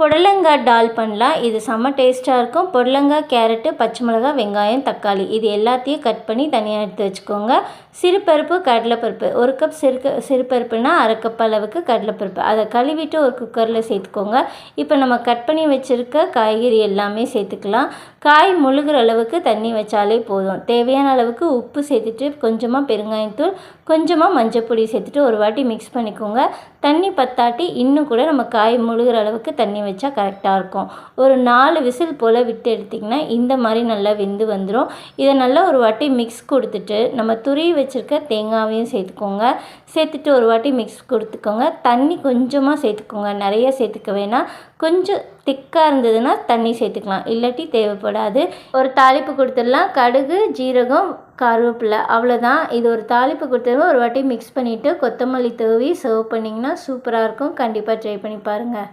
புடலங்காய் டால் பண்ணலாம். இது செம்ம டேஸ்ட்டாக இருக்கும். புடலங்காய் கேரட்டு பச்சை மிளகாய் வெங்காயம் தக்காளி. இது எல்லாத்தையும் கட் பண்ணி தனியாக எடுத்து வச்சுக்கோங்க. சிறுபருப்பு கடலைப்பருப்பு. ஒரு கப் சிறு சிறுபருப்புனா அரை கப் அளவுக்கு கடலைப்பருப்பு. அதை கழுவிட்டு ஒரு குக்கரில் சேர்த்துக்கோங்க. இப்போ நம்ம கட் பண்ணி வச்சுருக்க காய்கறி எல்லாமே சேர்த்துக்கலாம். காய் முழுகிற அளவுக்கு தண்ணி வச்சாலே போதும். தேவையான அளவுக்கு உப்பு சேர்த்துட்டு கொஞ்சமாக பெருங்காயத்தூள் கொஞ்சமாக மஞ்சப்பொடி சேர்த்துட்டு ஒரு வாட்டி மிக்ஸ் பண்ணிக்கோங்க. தண்ணி பத்தாட்டி இன்னும் கூட நம்ம காய் முழுகிற அளவுக்கு தண்ணி வச்சா கரெக்டாக இருக்கும். ஒரு நாலு விசில் போல் விட்டு எடுத்திங்கன்னா இந்த மாதிரி நல்லா வெந்து வந்துடும் இதை நல்லா ஒரு வாட்டி மிக்ஸ் கொடுத்துட்டு நம்ம துருவி வச்சுருக்க தேங்காவையும் சேர்த்துக்கோங்க. சேர்த்துட்டு ஒரு வாட்டி மிக்ஸ் கொடுத்துக்கோங்க. தண்ணி கொஞ்சமாக சேர்த்துக்கோங்க. நிறைய சேர்த்துக்க வேணாம். கொஞ்சம் திக்காக இருந்ததுன்னா தண்ணி சேர்த்துக்கலாம். இல்லாட்டி தேவைப்படாது. ஒரு தாளிப்பு கொடுத்துடலாம். கடுகு ஜீரகம் கருவேப்பிலை. அவ்வளோதான் இது ஒரு தாளிப்பு கொடுத்துருவோம் ஒரு வாட்டி மிக்ஸ் பண்ணிவிட்டு கொத்தமல்லி தூவி சர்வ் பண்ணிங்கன்னா சூப்பராக இருக்கும். கண்டிப்பாக ட்ரை பண்ணி பாருங்கள்